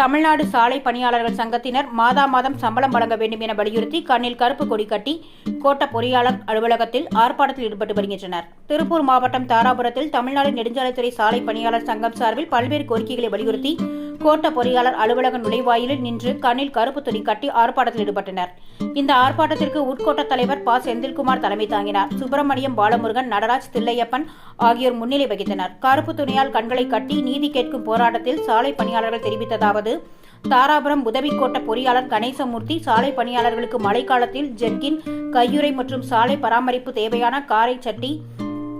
தமிழ்நாடு சாலை பணியாளர்கள் சங்கத்தினர் மாதா மாதம் சம்பளம் வழங்க வேண்டும் என வலியுறுத்தி கண்ணில் கருப்பு கொடி கட்டி கோட்ட பொறியாளர் அலுவலகத்தில் ஆர்ப்பாட்டத்தில் ஈடுபட்டு வருகின்றனர். திருப்பூர் மாவட்டம் தாராபுரத்தில் தமிழ்நாடு நெடுஞ்சாலைத்துறை சாலை பணியாளர் சங்கம் சார்பில் பல்வேறு கோரிக்கைகளை வலியுறுத்தி கோட்ட பொறியாளர் அலுவலக நுழைவாயிலில் நின்று கண்ணில் கருப்பு துணி கட்டி ஆர்ப்பாட்டத்தில் ஈடுபட்டனர். இந்த ஆர்ப்பாட்டத்திற்கு உட்கோட்ட தலைவர் ப. செந்தில்குமார் தலைமை தாங்கினார். சுப்பிரமணியம் பாலமுருகன் நடராஜ் தில்லையப்பன் ஆகியோர் முன்னிலை வகித்தனர். கருப்பு துணியால் கண்களை கட்டி நீதி கேட்கும் போராட்டத்தில் சாலை பணியாளர்கள் தெரிவித்ததாவது தாராபுரம் உதவிக்கோட்ட பொறியாளர் கணேசமூர்த்தி சாலை பணியாளர்களுக்கு மழைக்காலத்தில் ஜெர்கின் கையுறை மற்றும் சாலை பராமரிப்பு தேவையான காரை சட்டி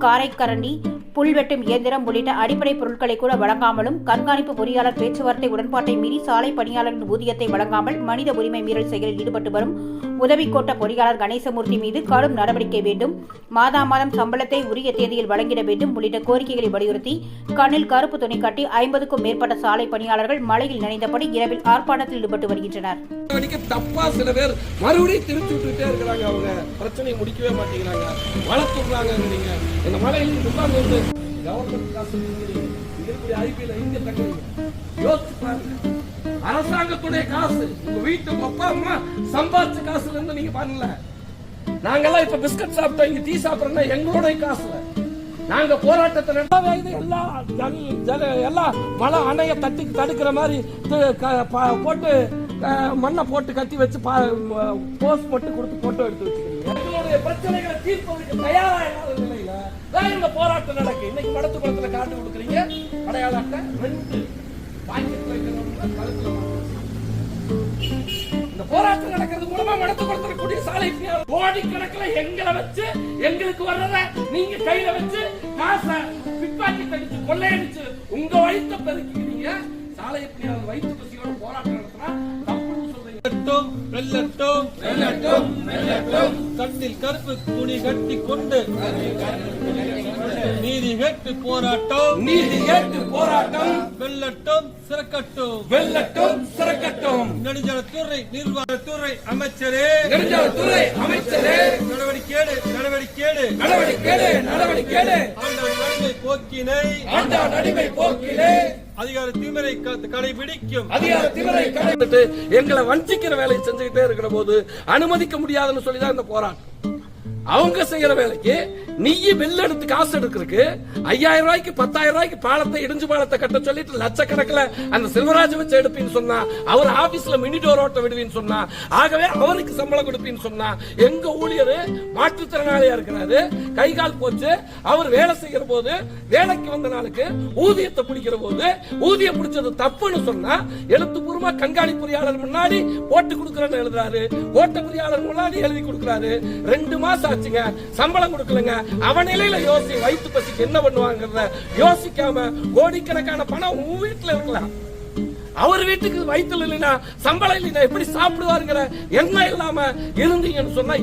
காரைக்கரண்டி புல் வெட்டும் இயந்திரம் உள்ளிட்ட அடிப்படை பொருட்களை கூட வழங்காமலும் கண்காணிப்பு பொறியாளர் பேச்சுவார்த்தை உடன்பாட்டை மீறி சாலை பணியாளர்களின் ஊதியத்தை வழங்காமல் மனித உரிமை மீறல் செயலில் ஈடுபட்டு வரும் உதவி கோட்ட பொறியாளர் கணேசமூர்த்தி மீது கடும் நடவடிக்கை வேண்டும். மாதா மாதம் சம்பளத்தை உரிய தேதியில் வழங்கிட வேண்டும் உள்ளிட்ட கோரிக்கைகளை வலியுறுத்தி கண்ணில் கருப்பு துணி கட்டி ஐம்பதுக்கும் மேற்பட்ட சாலை பணியாளர்கள் மழையில் நனைந்தபடி இரவில் ஆர்ப்பாட்டத்தில் ஈடுபட்டு வருகின்றனர். தப்பா சில பேர் மறுபடியும் திருத்தி விட்டுட்டே இருக்கிறாங்க அவங்க. பிரச்சனையை முடிக்கவே மாட்டேங்கிறாங்க. வளர்த்துடுறாங்க இந்த மழையில் உட்கார்ந்து கவர்மெண்ட் காசு இருக்கக்கூடிய ஐபிஎல் தங்குறீங்க யோசிச்சு பாருங்க அரசாங்கத்துடைய காசு உங்க வீட்டு அப்பா அம்மா சம்பாதிச்ச காசுல இருந்து நீங்க பண்ணல. நாங்கெல்லாம் இப்ப பிஸ்கட் சாப்பிட்டோம் இங்க டீ சாப்பிடுறோம்னா எங்களுடைய காசுல. நாங்க போராட்டத்தை நடத்தாவே எல்லாம் ஜல் ஜல எல்லாம் மழை அணைய தட்டி தடுக்கிற மாதிரி க- ப- போட்டு மண்ணை போட்டு கட்டி வச்சு போஸ்ட் போட்டு கொடுத்து போட்டோ எடுத்து வச்சுக்கிறீங்க. எங்களுடைய பிரச்சனைகளை தீர்ப்பதற்கு தயாரா தான் இவங்க போராட்டம் நடக்கு. இன்னைக்கு மடத்து குளத்துல காட்டு கொடுக்குறீங்க. அடையாள அட்டை ரெண்டு பாக்கெட் வைக்கிறவங்க கழுத்துல இந்த போராட்டம் நடக்கிறது மூலமா மடத்து கொடுத்துக்கூடிய சாலை கோடி கணக்குல எங்களை வச்சு எங்களுக்கு வர்றத நீங்க கையில வச்சு காசை பிட்பாக்கெட் அடிச்சு கொள்ளையடிச்சு உங்க வயிற்ற பெருக்கிக்கிறீங்க. சாலை பணியாளர் வயிற்று பசியோட போராட்டம் நடத்தினா வெல்லட்டும் வெல்லட்டும் வெல்லட்டும். வெல்லட்டும் கண்ணில் கருப்பு துணி கட்டி கொண்டு நீதி கேட்டு போராட்டம். நீதி கேட்டு போராட்டம். வெல்லட்டும் சிறக்கட்டும். வெல்லட்டும் சிறக்கட்டும். நெடுஞ்சாலைத்துறை நிர்வாகத்துறை அமைச்சரே. நெடுஞ்சாலைத்துறை அமைச்சரே. நடவடிக்கையேடு நடவடிக்கையேடு. நடவடிக்கை நடவடிக்கை ஆண்டவன் நன்மை போக்கினை. ஆண்டா நடிமை போக்கிலே அதிகார திமிரை கடைபிடிக்கும். அதிகார திமிரை கடைபிடித்து எங்களை வஞ்சிக்கிற வேலையை செஞ்சுக்கிட்டே இருக்கிற போது அனுமதிக்க முடியாதுன்னு சொல்லி தான் இந்த போராட்டம். அவங்க செய்யற வேலைக்கு நீ பில் எடுத்து காசு எடுக்கிறதுக்கு ஐயாயிரம் ரூபாய்க்கு பத்தாயிரம் ரூபாய்க்கு பாலத்தை இடிஞ்சு பாலத்தை கட்ட சொல்லிட்டு லட்சக்கணக்கில் அந்த செல்வராஜ் வச்சு எடுப்பீன்னு சொன்னா அவர் ஆபீஸ்ல மினி டோர் ஓட்ட விடுவீன்னு சொன்னா ஆகவே அவருக்கு சம்பளம் கொடுப்பீன்னு சொன்னா எங்க ஊழியர் மாற்றுத்திறனாளியா இருக்கிறாரு. கை கால் போச்சு. அவர் வேலை செய்யற போது வேலைக்கு வந்த நாளுக்கு ஊதியத்தை பிடிக்கிற போது ஊதியம் பிடிச்சது தப்புன்னு சொன்னா எழுத்துப்பூர்வமா கண்காணி பொறியாளர் முன்னாடி ஓட்டு கொடுக்கறேன்னு எழுதுறாரு. ஓட்ட பொறியாளர் முன்னாடி எழுதி கொடுக்கறாரு. ரெண்டு மாசம் வச்சுங்க. சம்பளம் கொடுக்கலங்க. அவன் நிலையில யோசி வயிற்று பசிக்கு என்ன பண்ணுவாங்கிறத யோசிக்காம கோடிக்கணக்கான பணம் உன் வீட்டுல இருக்கலாம் அவர் வீட்டுக்கு வயிற்றுல இல்லைன்னா சம்பளம் இல்லைன்னா எப்படி சாப்பிடுவாருங்கிற எண்ணம் இல்லாம இருந்தீங்கன்னு சொன்னா